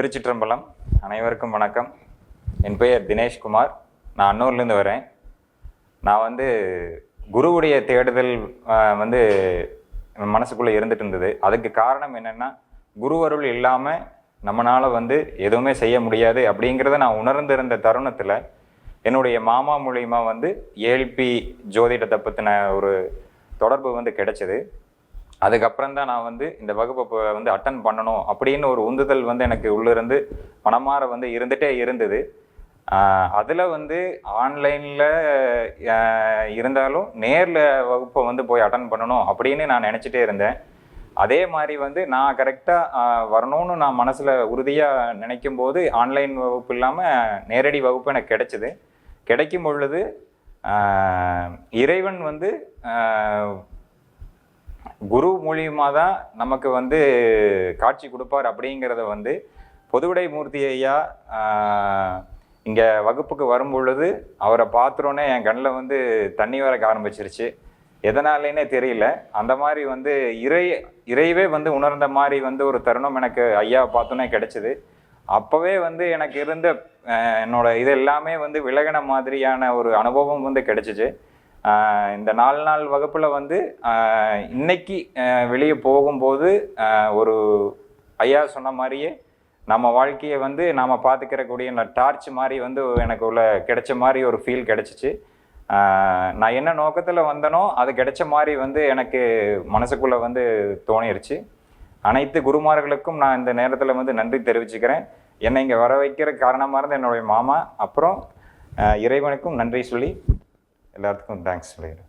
திருச்சிற்றம்பலம். அனைவருக்கும் வணக்கம். என் பெயர் தினேஷ்குமார் நான் அன்னூர்லேருந்து வரேன். நான் வந்து குருவுடைய தேடுதல் வந்து மனசுக்குள்ளே இருந்துட்டு இருந்தது அதுக்கு காரணம் என்னென்னா குருவருள் இல்லாமல் நம்மளால் வந்து எதுவுமே செய்ய முடியாது அப்படிங்கிறத நான் உணர்ந்திருந்த தருணத்தில் என்னுடைய மாமா மூலியமாக வந்து ஏல்பி ஜோதிடத்தை பற்றின ஒரு தொடர்பு வந்து கிடைச்சது. அதுக்கப்புறம் தான் நான் வந்து இந்த வகுப்பை இப்போ வந்து அட்டன் பண்ணணும் அப்படின்னு ஒரு உந்துதல் வந்து எனக்கு உள்ளிருந்து மனமாற வந்து இருந்துகிட்டே இருந்தது. அதில் வந்து ஆன்லைனில் இருந்தாலும் நேரில் வகுப்பை வந்து போய் அட்டன் பண்ணணும் அப்படின்னு நான் நினச்சிட்டே இருந்தேன். அதே மாதிரி வந்து நான் கரெக்டாக வரணும்னு நான் மனசில் உறுதியாக நினைக்கும் போது ஆன்லைன் வகுப்பு இல்லாமல் நேரடி வகுப்பு எனக்கு கிடைச்சிது. கிடைக்கும் பொழுது இறைவன் வந்து குரு மூலியமாக தான் நமக்கு வந்து காட்சி கொடுப்பார் அப்படிங்கிறத வந்து பொதுவுடை மூர்த்தி ஐயா இங்கே வகுப்புக்கு வரும் பொழுது அவரை பார்த்தோன்னே என் கண்ணில் வந்து தண்ணி வரக்க ஆரம்பிச்சிருச்சு. எதனாலேனே தெரியல. அந்த மாதிரி வந்து இறை இறைவே வந்து உணர்ந்த மாதிரி வந்து ஒரு தருணம் எனக்கு ஐயாவை பார்த்தோன்னே கிடைச்சிது. அப்போவே வந்து எனக்கு இருந்த என்னோடய என்னோட இது எல்லாமே வந்து விலகின மாதிரியான ஒரு அனுபவம் வந்து கிடைச்சிச்சு. இந்த நாலு நாள் வகுப்பில் வந்து இன்னைக்கு வெளியே போகும்போது ஒரு ஐயா சொன்ன மாதிரியே நம்ம வாழ்க்கையை வந்து நாம் பார்த்துக்கிறக்கூடிய டார்ச் மாதிரி வந்து எனக்கு உள்ள கிடைச்ச மாதிரி ஒரு ஃபீல் கிடைச்சிச்சு. நான் என்ன நோக்கத்தில் வந்தனோ அது கிடைச்ச மாதிரி வந்து எனக்கு மனசுக்குள்ளே வந்து தோணிருச்சு. அனைத்து குருமார்களுக்கும் நான் இந்த நேரத்தில் வந்து நன்றி தெரிவிச்சுக்கிறேன். என்னை இங்கே வர வைக்கிற காரணமாக இருந்த என்னுடைய மாமா அப்புறம் இறைவனுக்கும் நன்றி சொல்லி எல்லாத்துக்கும் தேங்க்ஸ் சொல்லிடுறேன்.